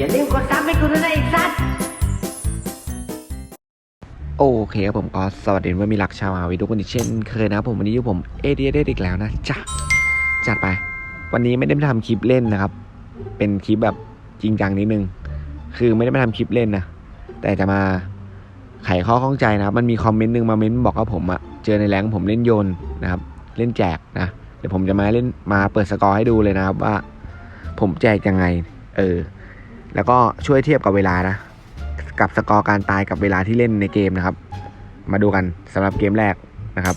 อย่าลืมกดซับให้กูด้วยนะไอ้สัสโอเคครับผมก็สวัสดีเมื่อมีหลักชาวอาวิทุกคนอีกเช่นเคยนะผมวันนี้อยู่ผมเอเดียได้อีกแล้วนะจ้ะจัดไป วันนี้ไม่ได้มาทำคลิปเล่นนะครับ เป็นคลิปแบบจริงจังนิดนึง คือไม่ได้มาทำคลิปเล่นนะ แต่จะมาไขข้อข้องใจนะครับ มันมีคอมเมนต์หนึ่งมาเม้นบอกว่าผมอะเจอในแรงผมเล่นโยนนะครับ เล่นแจกนะ เดี๋ยวผมจะมาเล่นมาเปิดสกอร์ให้ดูเลยนะครับว่า ผมแจกยังไง เออ แล้วก็ช่วยเทียบกับเวลานะ กับสกอร์การตายกับเวลาที่เล่นในเกมนะครับ มาดูกันสำหรับเกมแรกนะครับ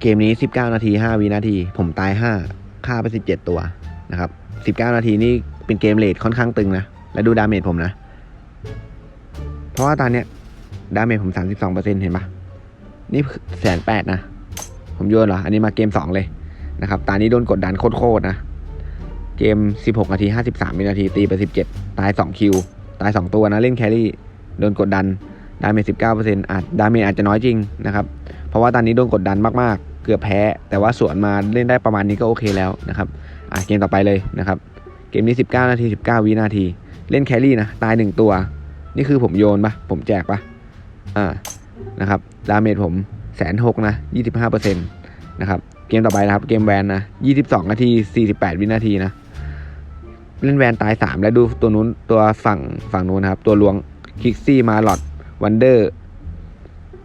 เกมนี้ 19 นาที 5 วินาที ผมตาย 5 ฆ่าไป 17 ตัวนะครับ 19 นาทีนี่เป็นเกมเลทค่อนข้างตึงนะ แล้วดูดาเมจผมนะ เพราะว่าตอนเนี้ยดาเมจผม 32%เห็นปะนี่แสนแปดนะ ผมโยนเหรอ อันนี้มาเกม 2 เลยนะครับ ตอนนี้โดนกดดันโคตรๆนะ เกม 16 นาที 53 วินาที ตีไป 17 ตาย 2 คิว ตาย 2 ตัวนะ เล่นแครี่ โดนกดดัน ดาเมจ 19%อาจดาเมจอาจจะน้อยจริงนะครับ เพราะว่าตอนนี้โดนกดดันมากๆ เกือบแพ้ แต่ว่าสวนมาเล่นได้ประมาณนี้ก็โอเคแล้วนะครับ อะเกมต่อไปเลยนะครับ เกมนี้ 19 นาที 19 วินาที เล่นแครี่นะ ตาย 1 ตัว นี่คือผมโยนปะผมแจกปะอ่า นะครับ ดาเมจผมแสนหกนะ 25%นะครับเกมต่อไปนะครับ เกมแวนนะ 22 นาที 48 วินาทีนะ เล่นแวนตาย 3 แล้วดูตัวนู้นตัวฝั่งฝั่งนู้นนะครับ ตัวลวงคิกซี่มาลอดวันเดอร์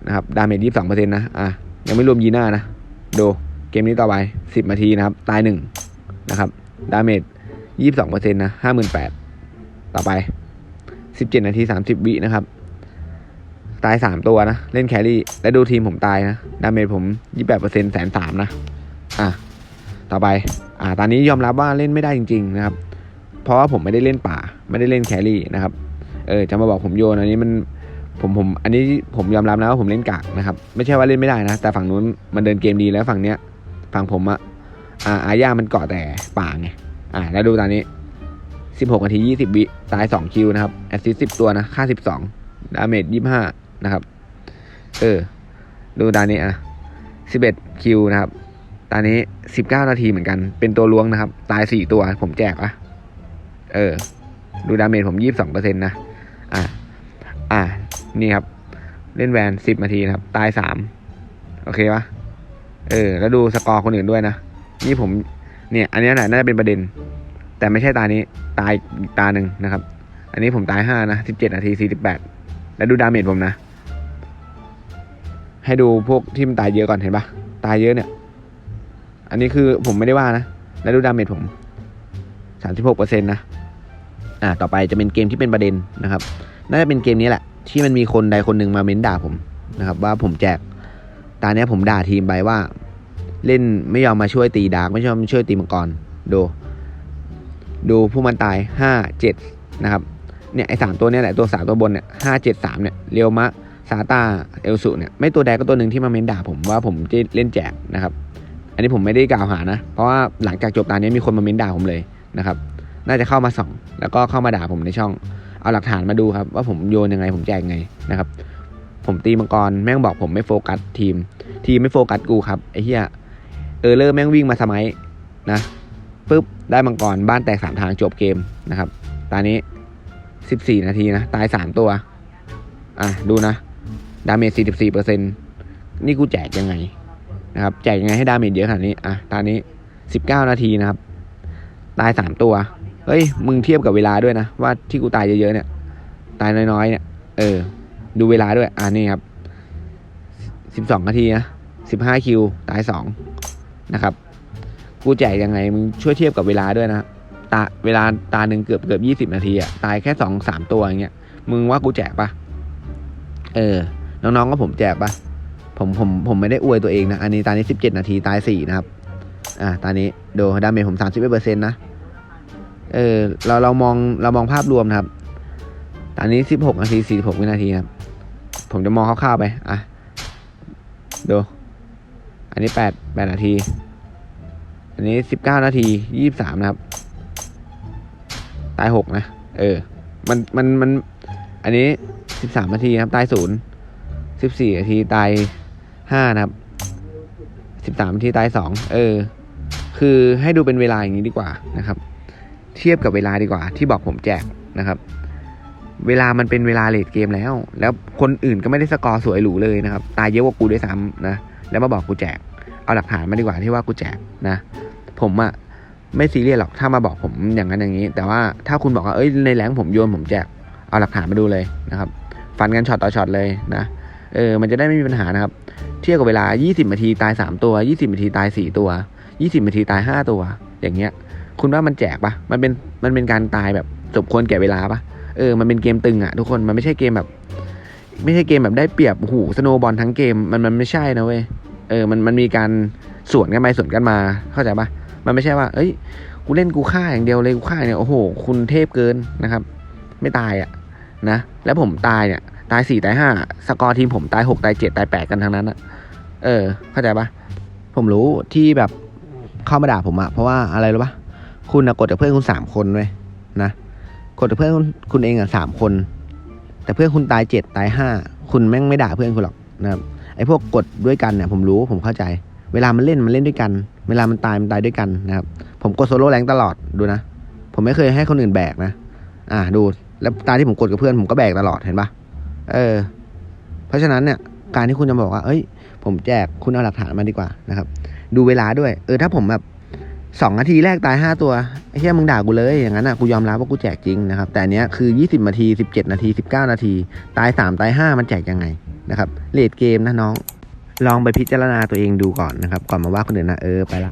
นะครับดาเมจยี่สองเปอร์เซ็นต์นะอะยังไม่รวมยีน่านะดูเกมนี้ต่อไปสิบนาทีนะครับ ตายหนึ่งนะครับดาเมจยี่สองเปอร์เซ็นต์นะห้าหมื่นแปดต่อไปสิบเจ็ดนาทีสามสิบวินะครับ ตายสามตัวนะ เล่นแครี่ แล้วดูทีมผมตายนะดาเมจผมยี่แปดเปอร์เซ็นต์แสนสามนะอะต่อไปอ่าตอนนี้ยอมรับว่าเล่นไม่ได้จริง ๆ นะครับ เพราะว่าผมไม่ได้เล่นป่า ไม่ได้เล่นแครี่นะครับ เออจะมาบอกผมโยนอันนี้มันผมผมอันนี้ผมยอมรับนะว่าผมเล่นกากนะครับ ไม่ใช่ว่าเล่นไม่ได้นะ แต่ฝั่งนู้นมันเดินเกมดีแล้วฝั่งเนี้ยฝั่งผมอะอาอาญามันเกาะแต่ป่าไงอ่าแล้วดูตอนนี้ 16นาที 20 วิตาย 2 คิวนะครับแอสซิสต์10 ตัวนะค่า 12 ดาเมจ 25 นะครับ เออ ดูตอนนี้อะ 11 คิวนะครับ ตอนนี้ 19 นาทีเหมือนกัน เป็นตัวล้วงนะครับ ตาย 4 ตัวผมแจกอะ เออ ดูดาเมจผมยี่สิบสองเปอร์เซ็นต์นะ อ่า อ่า นี่ครับ เล่นแวนสิบนาทีนะครับ ตายสาม โอเคปะเออ แล้วดูสกอร์คนอื่นด้วยนะ นี่ผม เนี่ย อันนี้แหละน่าจะเป็นประเด็น แต่ไม่ใช่ตานี้ ตายอีกตาหนึ่งนะครับ อันนี้ผมตายห้านะสิบเจ็ดนาทีสี่สิบแปด แล้วดูดาเมจผมนะ ให้ดูพวกที่มันตายเยอะก่อนเห็นปะตายเยอะเนี่ย อันนี้คือผมไม่ได้ว่านะ แล้วดูดาเมจผมสามสิบหกเปอร์เซ็นต์นะ อ่าต่อไปจะเป็นเกมที่เป็นประเด็นนะครับ น่าจะเป็นเกมนี้แหละ ที่มันมีคนใดคนหนึ่งมาเม้นด่าผมนะครับ ว่าผมแจกตอนนี้ยผมด่าทีมไปว่า เล่นไม่ยอมมาช่วยตีดาร์กไม่ยอมมาช่วยตีมังกรดู ดูผู้มันตายห้าเจ็ดนะครับเนี่ยไอสามตัวเนี้ยแหละตัวสามตัวบนเนี่ยห้าเจ็ดสามเนี่ยเรียวมะซาตาเอลสุเนี่ยไม่ตัวใดก็ตัวหนึ่งที่มาเม้นด่าผมว่าผมจะเล่นแจกนะครับ อันนี้ผมไม่ได้กล่าวหานะ เพราะว่าหลังจากจบตานี้มีคนมาเม้นด่าผมเลยนะครับ น่าจะเข้ามาส่อง แล้วก็เข้ามาด่าผมในช่อง เอาหลักฐานมาดูครับ ว่าผมโยนยังไงผมแจกยังไงนะครับ ผมตีมังกรแม่งบอกผมไม่โฟกัสทีม ทีมไม่โฟกัสกูครับไอ้เหี้ยเออเลอร์แม่งวิ่งมาสมัยนะปุ๊บได้มังกรบ้านแตกสามทางจบเกมนะครับ ตอนนี้สิบสี่นาทีนะตายสามตัว อะดูนะดาเมจสี่สิบสี่เปอร์เซ็นนี่กูแจกยังไงนะครับแจกยังไงให้ดาเมจเยอะขนาดนี้อะตอนนี้สิบเก้านาทีนะครับ ตายสามตัว เฮ้ย มึงเทียบกับเวลาด้วยนะ ว่าที่กูตายเยอะๆเนี่ย ตายน้อยๆเนี่ย เออ ดูเวลาด้วย อ่านี่ครับสิบสองนาทีนะสิบห้าคิว ตายสองนะครับ กูแจกยังไง มึงช่วยเทียบกับเวลาด้วยนะ ตาเวลาตาหนึ่งเกือบเกือบยี่สิบนาทีอะตายแค่สองสามตัวอย่างเงี้ย มึงว่ากูแจกปะเออ น้องๆก็ผมแจกปะผมผมผมไม่ได้อวยตัวเองนะ อันนี้ตอนนี้สิบเจ็ดนาทีตายสี่นะครับ อ่าตอนนี้ดูดาเมจผมสามสิบเปอร์เซ็นต์นะ เออเราเรามองเรามองภาพรวมนะครับ ตอนนี้สิบหกนาทีสี่สิบหกวินาทีครับ ผมจะมองคร่าวๆไป อะ ดู อันนี้แปดแปดนาที อันนี้สิบเก้านาทียี่สิบสามนะครับ ตายหกนะ เออ มันมันมัน อันนี้สิบสามนาทีครับ ตายศูนย์สิบสี่นาทีตายห้านะครับสิบสามนาทีตายสอง เออ คือให้ดูเป็นเวลาอย่างนี้ดีกว่านะครับ เทียบกับเวลาดีกว่า ที่บอกผมแจกนะครับ เวลามันเป็นเวลาเลทเกมแล้ว แล้วคนอื่นก็ไม่ได้สกอร์สวยหรูเลยนะครับ ตายเยอะกว่ากูด้วยซ้ำนะ แล้วมาบอกกูแจก เอาหลักฐานมาดีกว่าที่ว่ากูแจกนะ ผมอะไม่ซีเรียสหรอกถ้ามาบอกผมอย่างนั้นอย่างนี้ แต่ว่าถ้าคุณบอกว่าเอ้ยในแรงผมโยนผมแจก เอาหลักฐานมาดูเลยนะครับ ฟันกันช็อตต่อช็อตเลยนะเออ มันจะได้ไม่มีปัญหานะครับ เทียบกับเวลา 20 นาทีตาย 3 ตัว 20 นาทีตาย 4 ตัว 20 นาทีตาย 5 ตัว อย่างเงี้ย คุณว่ามันแจกปะมันเป็นมันเป็นการตายแบบสมควรแก่เวลาปะเออมันเป็นเกมตึงอะทุกคนมันไม่ใช่เกมแบบ ไม่ใช่เกมแบบได้เปรียบโอ้โหสโนบอลทั้งเกมมันมันไม่ใช่นะเว้ยเออมันมันมีการสวนกันไปสวนกันมาเข้าใจปะมันไม่ใช่ว่า เอ้ยกูเล่นกูฆ่าอย่างเดียวเลยกูฆ่าเนี่ยโอ้โห คุณเทพเกินนะครับ ไม่ตายอะนะแล้วผมตายเนี่ย ตายสี่ตายห้าสกอร์ทีมผมตายหกตายเจ็ดตายแปดกันทั้งนั้นอะเออ เข้าใจปะผมรู้ที่แบบเข้ามาด่าผมอะเพราะว่าอะไรรู้ปะ คุณกดกับเพื่อนคุณสามคนเว้ยนะ กดกับเพื่อนคุณคุณเองอะสามคน แต่เพื่อนคุณตายเจ็ดตายห้าคุณแม่งไม่ด่าเพื่อนคุณหรอกนะครับไอ้พวกกดด้วยกันเนี่ยผมรู้ผมเข้าใจ เวลามันเล่นมันเล่นด้วยกัน เวลามันตายมันตายด้วยกันนะครับ ผมกดโซโล่แรงตลอดดูนะ ผมไม่เคยให้คนอื่นแบกนะ อ่าดู แล้วตาที่ผมกดกับเพื่อนผมก็แบกตลอดเห็นปะเออ เพราะฉะนั้นเนี่ยการที่คุณจะบอกว่า เอ้ย ผมแจกคุณเอาหลักฐานมาดีกว่านะครับ ดูเวลาด้วย เออถ้าผมแบบ สองนาทีแรกตายห้าตัวไอ้เหี้ยมึงด่ากูเลยอย่างนั้นอะกูยอมรับว่ากูแจกจริงนะครับแต่อันเนี้ยคือยี่สิบนาทีสิบเจ็ดนาทีสิบเก้านาทีตายสามตายห้ามันแจกยังไงนะครับเลดเกมนะน้อง ลองไปพิจารณาตัวเองดูก่อนนะครับ ก่อนมาว่าคนอื่นนะเออไปละ